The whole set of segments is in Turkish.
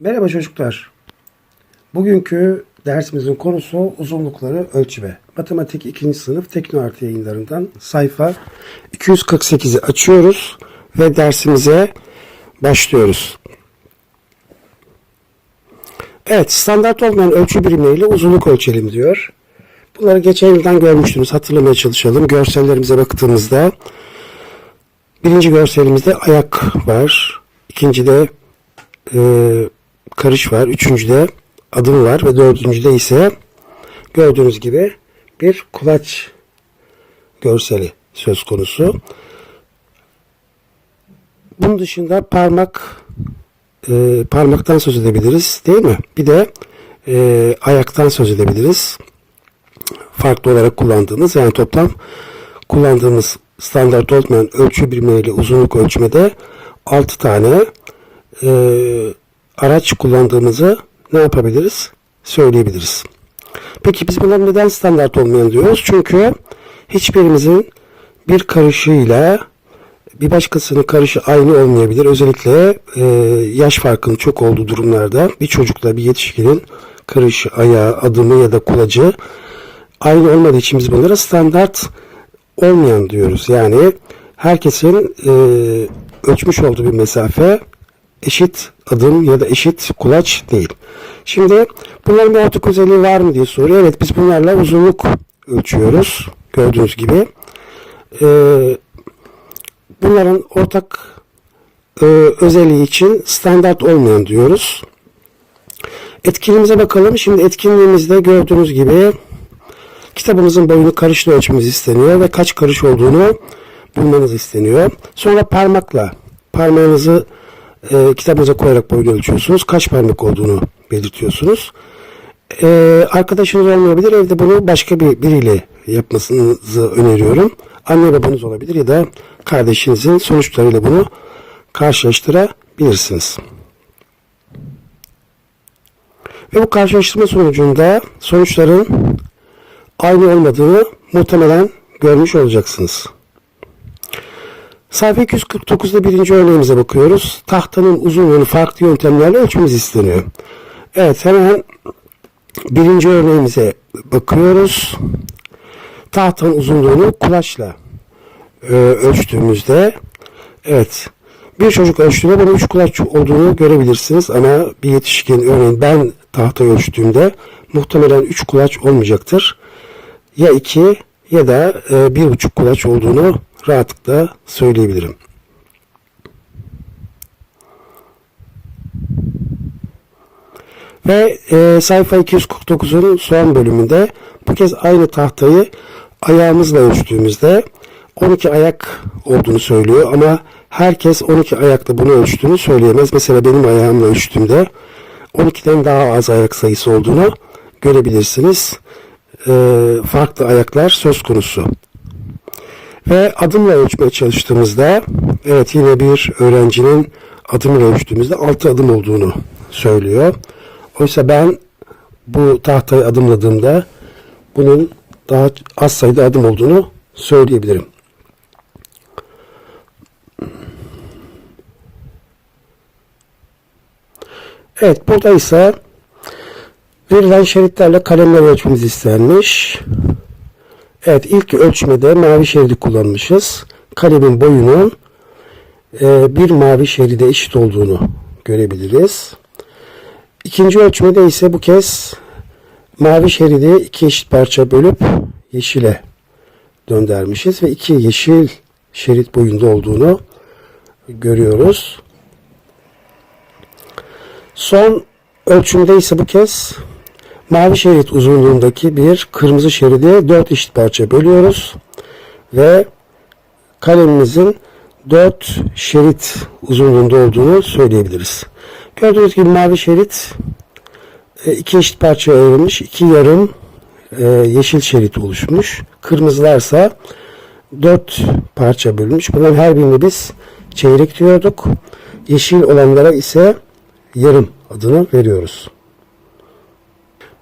Merhaba çocuklar. Bugünkü dersimizin konusu uzunlukları ölçme. Matematik 2. sınıf Teknoart yayınlarından sayfa 248'i açıyoruz ve dersimize başlıyoruz. Evet, standart olmayan ölçü birimleriyle uzunluk ölçelim diyor. Bunları geçen yıldan görmüştünüz. Hatırlamaya çalışalım. Görsellerimize baktığımızda birinci görselimizde ayak var. İkincide e, karış var. Üçüncüde adım var ve dördüncüde ise gördüğünüz gibi bir kulaç görseli söz konusu. Bunun dışında parmak e, parmaktan söz edebiliriz değil mi? Bir de e, ayaktan söz edebiliriz. Farklı olarak kullandığımız yani toplam kullandığımız standart olmayan ölçü birimleriyle uzunluk ölçmede 6 tane e, araç kullandığımızı ne yapabiliriz? Söyleyebiliriz. Peki biz bunları neden standart olmayan diyoruz? Çünkü hiçbirimizin bir karışıyla bir başkasının karışı aynı olmayabilir. Özellikle e, yaş farkının çok olduğu durumlarda bir çocukla bir yetişkinin karışı, ayağı, adımı ya da kulacı aynı olmadığı için biz bunlara standart olmayan diyoruz. Yani herkesin e, ölçmüş olduğu bir mesafe eşit adım ya da eşit kulaç değil. Şimdi bunların bir ortak özelliği var mı diye soruyor. Evet biz bunlarla uzunluk ölçüyoruz. Gördüğünüz gibi. Ee, bunların ortak e, özelliği için standart olmayan diyoruz. Etkinliğimize bakalım. Şimdi etkinliğimizde gördüğünüz gibi kitabımızın boyunu karışla ölçmemiz isteniyor ve kaç karış olduğunu bulmanız isteniyor. Sonra parmakla parmağınızı e, kitabınıza koyarak boyunu ölçüyorsunuz. Kaç parmak olduğunu belirtiyorsunuz. E, arkadaşınız olmayabilir. Evde bunu başka bir biriyle yapmasınızı öneriyorum. Anne babanız olabilir ya da kardeşinizin sonuçlarıyla bunu karşılaştırabilirsiniz. Ve bu karşılaştırma sonucunda sonuçların aynı olmadığını muhtemelen görmüş olacaksınız. Sayfa 249'da birinci örneğimize bakıyoruz. Tahtanın uzunluğunu farklı yöntemlerle ölçmemiz isteniyor. Evet hemen birinci örneğimize bakıyoruz. Tahtanın uzunluğunu kulaçla e, ölçtüğümüzde evet bir çocuk ölçtüğünde bunun üç kulaç olduğunu görebilirsiniz ama bir yetişkin örneğin ben tahta ölçtüğümde muhtemelen üç kulaç olmayacaktır. Ya iki ya da e, bir buçuk kulaç olduğunu rahatlıkla söyleyebilirim. Ve e, sayfa 249'un son bölümünde bu kez aynı tahtayı ayağımızla ölçtüğümüzde 12 ayak olduğunu söylüyor ama herkes 12 ayakta bunu ölçtüğünü söyleyemez. Mesela benim ayağımla ölçtüğümde 12'den daha az ayak sayısı olduğunu görebilirsiniz. E, farklı ayaklar söz konusu. Ve adımla ölçmeye çalıştığımızda evet yine bir öğrencinin adımla ölçtüğümüzde 6 adım olduğunu söylüyor. Oysa ben bu tahtayı adımladığımda bunun daha az sayıda adım olduğunu söyleyebilirim. Evet burada ise verilen şeritlerle kalemler ölçmemiz istenmiş. Evet ilk ölçmede mavi şeridi kullanmışız. Kalemin boyunun e, bir mavi şeride eşit olduğunu görebiliriz. İkinci ölçmede ise bu kez mavi şeridi iki eşit parça bölüp yeşile döndürmüşüz ve iki yeşil şerit boyunda olduğunu görüyoruz. Son ölçümde ise bu kez mavi şerit uzunluğundaki bir kırmızı şeridi dört eşit parça bölüyoruz ve kalemimizin dört şerit uzunluğunda olduğunu söyleyebiliriz. Gördüğünüz gibi mavi şerit e, iki eşit parçaya ayrılmış, iki yarım e, yeşil şerit oluşmuş. Kırmızılarsa dört parça bölünmüş. Bunların her birini biz çeyrek diyorduk. Yeşil olanlara ise yarım adını veriyoruz.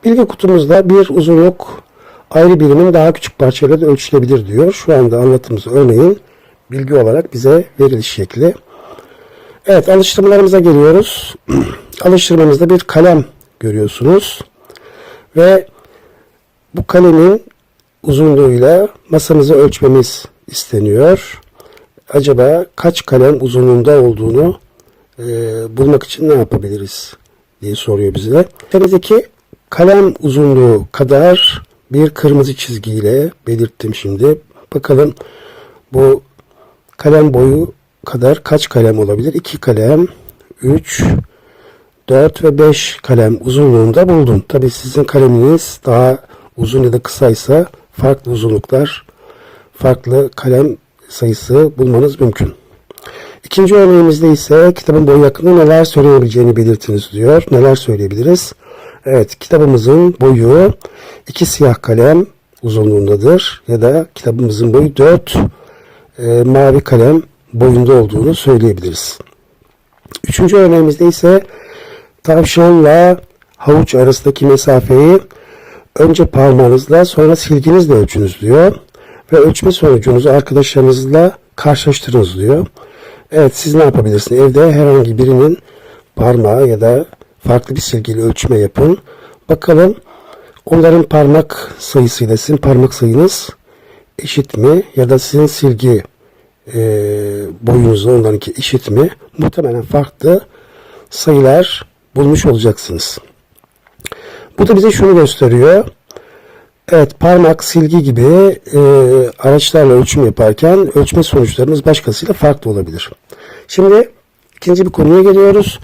Bilgi kutumuzda bir uzunluk ayrı birimin daha küçük parçayla da ölçülebilir diyor. Şu anda anlattığımız örneğin bilgi olarak bize veriliş şekli. Evet alıştırmalarımıza geliyoruz. alıştırmamızda bir kalem görüyorsunuz. Ve bu kalemin uzunluğuyla masamızı ölçmemiz isteniyor. Acaba kaç kalem uzunluğunda olduğunu e, bulmak için ne yapabiliriz diye soruyor bize. Elimizdeki kalem uzunluğu kadar bir kırmızı çizgiyle belirttim şimdi. Bakalım bu kalem boyu kadar kaç kalem olabilir? 2 kalem, 3, 4 ve 5 kalem uzunluğunda buldum. Tabi sizin kaleminiz daha uzun ya da kısaysa farklı uzunluklar, farklı kalem sayısı bulmanız mümkün. İkinci örneğimizde ise kitabın boyu hakkında neler söyleyebileceğini belirtiniz diyor. Neler söyleyebiliriz? Evet, kitabımızın boyu iki siyah kalem uzunluğundadır ya da kitabımızın boyu 4 e, mavi kalem boyunda olduğunu söyleyebiliriz. Üçüncü örneğimizde ise tavşanla havuç arasındaki mesafeyi önce parmağınızla sonra silginizle ölçünüz diyor. Ve ölçme sonucunuzu arkadaşlarınızla karşılaştırınız diyor. Evet siz ne yapabilirsiniz? Evde herhangi birinin parmağı ya da farklı bir silgiyle ölçme yapın. Bakalım onların parmak sayısıyla sizin parmak sayınız eşit mi? Ya da sizin silgi e, boyunuzla onlarınki eşit mi? Muhtemelen farklı sayılar bulmuş olacaksınız. Bu da bize şunu gösteriyor. Evet parmak, silgi gibi e, araçlarla ölçüm yaparken ölçme sonuçlarımız başkasıyla farklı olabilir. Şimdi ikinci bir konuya geliyoruz.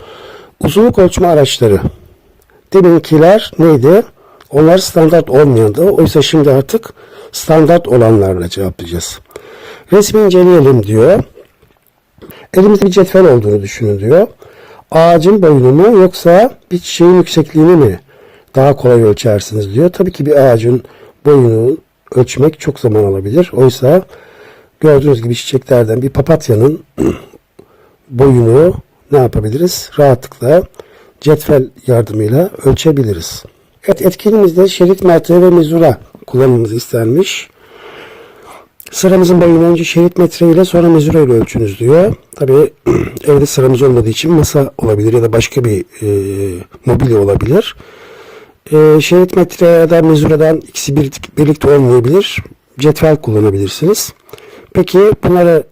Uzunluk ölçme araçları. Deminkiler neydi? Onlar standart olmayandı. Oysa şimdi artık standart olanlarla cevaplayacağız. Resmi inceleyelim diyor. Elimizde bir cetvel olduğunu düşünün diyor. Ağacın boyunu mu yoksa bir çiçeğin yüksekliğini mi daha kolay ölçersiniz diyor. Tabii ki bir ağacın boyunu ölçmek çok zaman alabilir. Oysa gördüğünüz gibi çiçeklerden bir papatyanın boyunu ne yapabiliriz? Rahatlıkla cetvel yardımıyla ölçebiliriz. Evet etkinliğimizde şerit metre ve mezura kullanmamız istenmiş. Sıramızın boyunu önce şerit metre ile sonra mezura ile ölçünüz diyor. Tabi evde sıramız olmadığı için masa olabilir ya da başka bir e, mobilya olabilir. E, şerit metre ya da mezuradan ikisi bir, birlikte olmayabilir. Cetvel kullanabilirsiniz. Peki bunları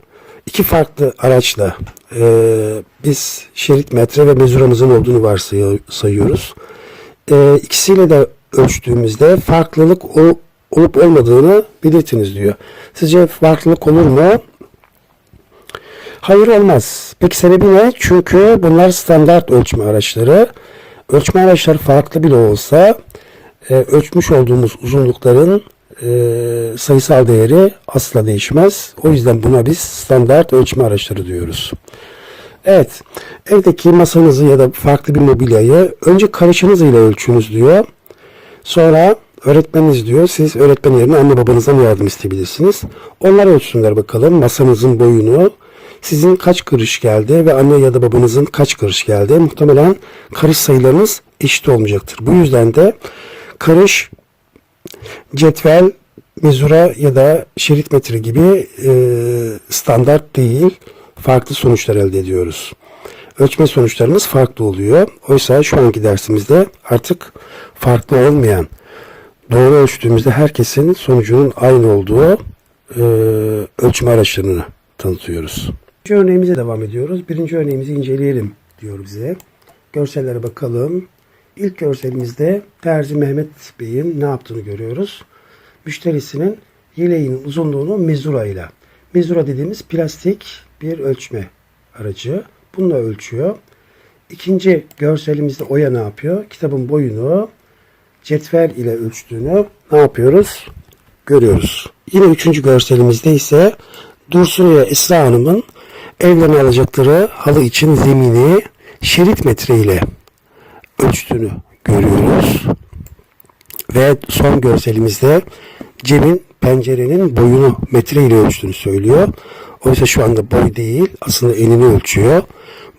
iki farklı araçla e, biz şerit metre ve mezuramızın olduğunu varsayıyoruz. E, ikisiyle de ölçtüğümüzde farklılık ol, olup olmadığını belirtiniz diyor. Sizce farklılık olur mu? Hayır olmaz. Peki sebebi ne? Çünkü bunlar standart ölçme araçları. Ölçme araçları farklı bile olsa e, ölçmüş olduğumuz uzunlukların e, sayısal değeri asla değişmez. O yüzden buna biz standart ölçme araçları diyoruz. Evet, evdeki masanızı ya da farklı bir mobilyayı önce karışınız ile ölçünüz diyor. Sonra öğretmeniniz diyor. Siz öğretmen yerine anne babanızdan yardım isteyebilirsiniz. Onlar ölçsünler bakalım masanızın boyunu. Sizin kaç karış geldi ve anne ya da babanızın kaç karış geldi. Muhtemelen karış sayılarınız eşit olmayacaktır. Bu yüzden de karış, cetvel, mezura ya da şerit metre gibi e, standart değil farklı sonuçlar elde ediyoruz. Ölçme sonuçlarımız farklı oluyor. Oysa şu anki dersimizde artık farklı olmayan doğru ölçtüğümüzde herkesin sonucunun aynı olduğu e, ölçme araçlarını tanıtıyoruz. Birinci örneğimize devam ediyoruz. Birinci örneğimizi inceleyelim diyor bize. Görsellere bakalım. İlk görselimizde Terzi Mehmet Bey'in ne yaptığını görüyoruz. Müşterisinin yeleğinin uzunluğunu mezura ile. Mezura dediğimiz plastik bir ölçme aracı. Bununla ölçüyor. İkinci görselimizde Oya ne yapıyor? Kitabın boyunu cetvel ile ölçtüğünü ne yapıyoruz? Görüyoruz. Yine üçüncü görselimizde ise Dursun ile Esra Hanım'ın evlerine alacakları halı için zemini şerit metre ile ölçtüğünü görüyoruz. Ve son görselimizde Cem'in pencerenin boyunu metre ile ölçtüğünü söylüyor. Oysa şu anda boy değil aslında enini ölçüyor.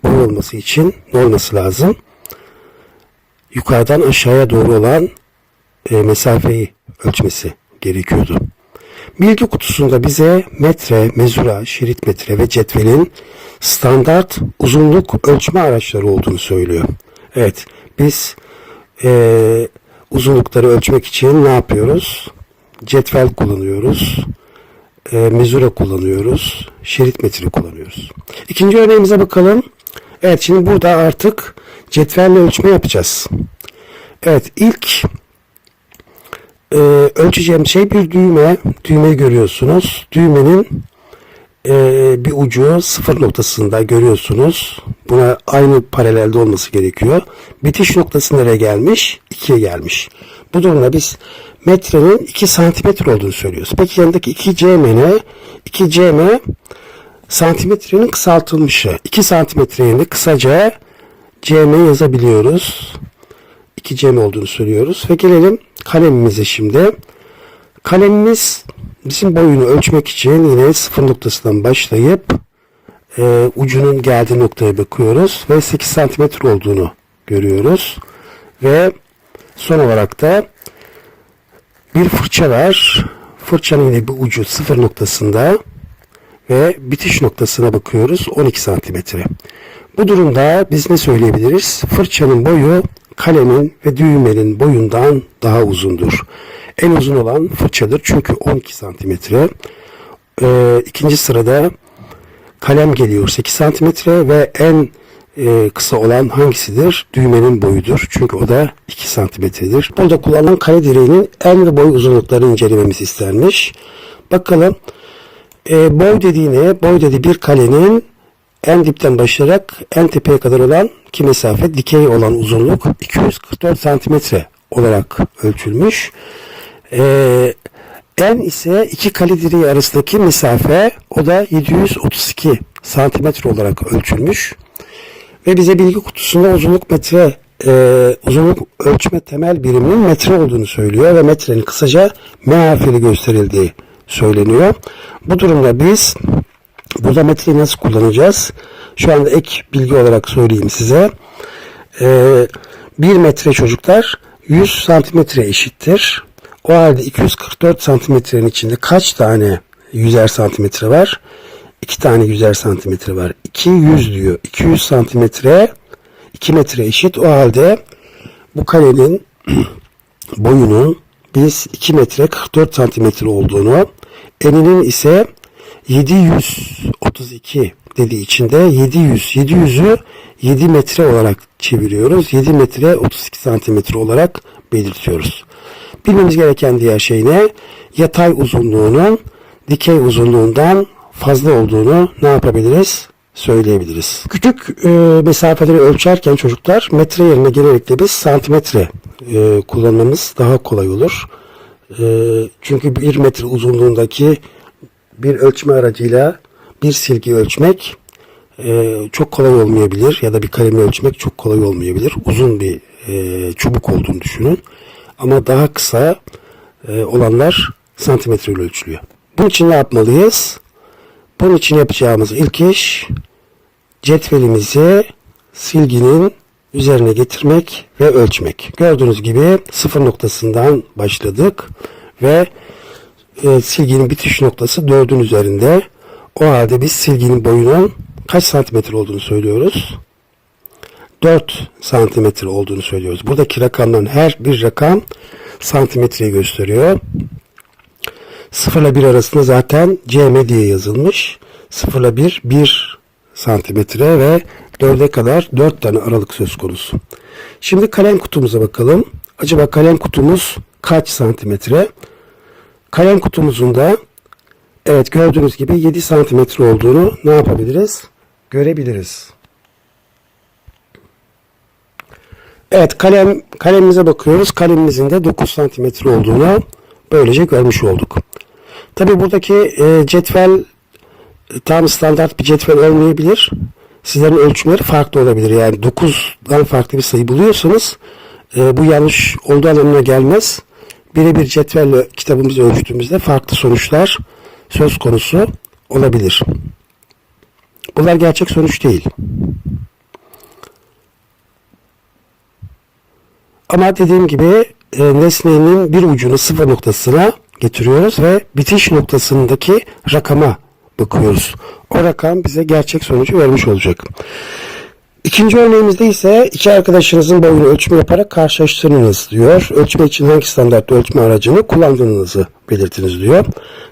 Boy olması için ne olması lazım? Yukarıdan aşağıya doğru olan e, mesafeyi ölçmesi gerekiyordu. Bilgi kutusunda bize metre, mezura, şerit metre ve cetvelin standart uzunluk ölçme araçları olduğunu söylüyor. Evet, biz eee, uzunlukları ölçmek için ne yapıyoruz? Cetvel kullanıyoruz. E, mezura kullanıyoruz. Şerit metre kullanıyoruz. İkinci örneğimize bakalım. Evet, şimdi burada artık cetvelle ölçme yapacağız. Evet, ilk e, ölçeceğim şey bir düğme. Düğmeyi görüyorsunuz. Düğmenin e, bir ucu sıfır noktasında görüyorsunuz. Buna aynı paralelde olması gerekiyor. Bitiş noktası nereye gelmiş? 2'ye gelmiş. Bu durumda biz metrenin 2 santimetre olduğunu söylüyoruz. Peki yanındaki 2 cm ne? 2 cm santimetrenin kısaltılmışı. 2 santimetre yerine kısaca cm yazabiliyoruz. 2 cm olduğunu söylüyoruz. Ve gelelim kalemimize şimdi. Kalemimiz bizim boyunu ölçmek için yine sıfır noktasından başlayıp e, ucunun geldiği noktaya bakıyoruz ve 8 santimetre olduğunu görüyoruz. Ve son olarak da bir fırça var. Fırçanın yine bir ucu sıfır noktasında ve bitiş noktasına bakıyoruz 12 santimetre. Bu durumda biz ne söyleyebiliriz? Fırçanın boyu kalemin ve düğmenin boyundan daha uzundur. En uzun olan fırçadır çünkü 12 santimetre. Ee, ikinci sırada kalem geliyor 8 santimetre ve en e, kısa olan hangisidir? Düğmenin boyudur. Çünkü o da 2 santimetredir. Burada kullanılan kare direğinin en ve boy uzunluklarını incelememiz istenmiş. Bakalım e, boy dediğine, boy dediği bir kalenin en dipten başlayarak en tepeye kadar olan ki mesafe dikey olan uzunluk 244 santimetre olarak ölçülmüş. Ee, en ise iki kale arasındaki mesafe o da 732 santimetre olarak ölçülmüş. Ve bize bilgi kutusunda uzunluk metre e, uzunluk ölçme temel biriminin metre olduğunu söylüyor ve metrenin kısaca M gösterildiği söyleniyor. Bu durumda biz burada metreyi nasıl kullanacağız? Şu anda ek bilgi olarak söyleyeyim size. Ee, 1 metre çocuklar 100 santimetre eşittir. O halde 244 santimetrenin içinde kaç tane yüzer santimetre var? 2 tane yüzer santimetre var. 200 diyor. 200 santimetre 2 metre eşit. O halde bu karenin boyunun biz 2 metre 44 santimetre olduğunu eninin ise 732 dediği içinde 700 700'ü 7 metre olarak çeviriyoruz. 7 metre 32 santimetre olarak belirtiyoruz. Bilmemiz gereken diğer şey ne? Yatay uzunluğunun dikey uzunluğundan fazla olduğunu ne yapabiliriz? Söyleyebiliriz. Küçük e, mesafeleri ölçerken çocuklar metre yerine genellikle biz santimetre e, kullanmamız daha kolay olur. E, çünkü bir metre uzunluğundaki bir ölçme aracıyla bir silgi ölçmek e, çok kolay olmayabilir ya da bir kalemi ölçmek çok kolay olmayabilir. Uzun bir e, çubuk olduğunu düşünün. Ama daha kısa e, olanlar santimetre ile ölçülüyor. Bunun için ne yapmalıyız? Bunun için yapacağımız ilk iş cetvelimizi silginin üzerine getirmek ve ölçmek. Gördüğünüz gibi sıfır noktasından başladık ve e, silginin bitiş noktası 4'ün üzerinde. O halde biz silginin boyunun kaç santimetre olduğunu söylüyoruz? 4 santimetre olduğunu söylüyoruz. Buradaki rakamların her bir rakam santimetreyi gösteriyor. 0 ile 1 arasında zaten cm diye yazılmış. 0 ile 1 1 santimetre ve 4'e kadar 4 tane aralık söz konusu. Şimdi kalem kutumuza bakalım. Acaba kalem kutumuz kaç santimetre? Kalem kutumuzun da evet gördüğünüz gibi 7 santimetre olduğunu ne yapabiliriz? Görebiliriz. Evet kalem kalemimize bakıyoruz. Kalemimizin de 9 santimetre olduğunu böylece görmüş olduk. Tabi buradaki e, cetvel e, tam standart bir cetvel olmayabilir. Sizlerin ölçümleri farklı olabilir. Yani 9'dan farklı bir sayı buluyorsanız e, bu yanlış olduğu anlamına gelmez. Birebir cetvelle kitabımızı ölçtüğümüzde farklı sonuçlar söz konusu olabilir. Bunlar gerçek sonuç değil. Ama dediğim gibi e, nesnenin bir ucunu sıfır noktasına getiriyoruz ve bitiş noktasındaki rakama bakıyoruz. O rakam bize gerçek sonucu vermiş olacak. İkinci örneğimizde ise iki arkadaşınızın boyunu ölçüm yaparak karşılaştırınız diyor. Ölçme için hangi standart ölçme aracını kullandığınızı belirtiniz diyor.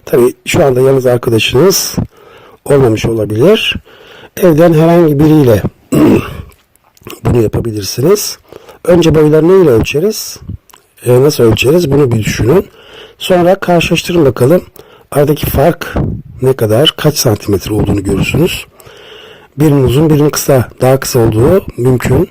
Tabi şu anda yalnız arkadaşınız olmamış olabilir. Evden herhangi biriyle bunu yapabilirsiniz. Önce boylarını neyle ölçeriz? E, nasıl ölçeriz? Bunu bir düşünün. Sonra karşılaştırın bakalım. Aradaki fark ne kadar? Kaç santimetre olduğunu görürsünüz. Birinin uzun birinin kısa daha kısa olduğu mümkün.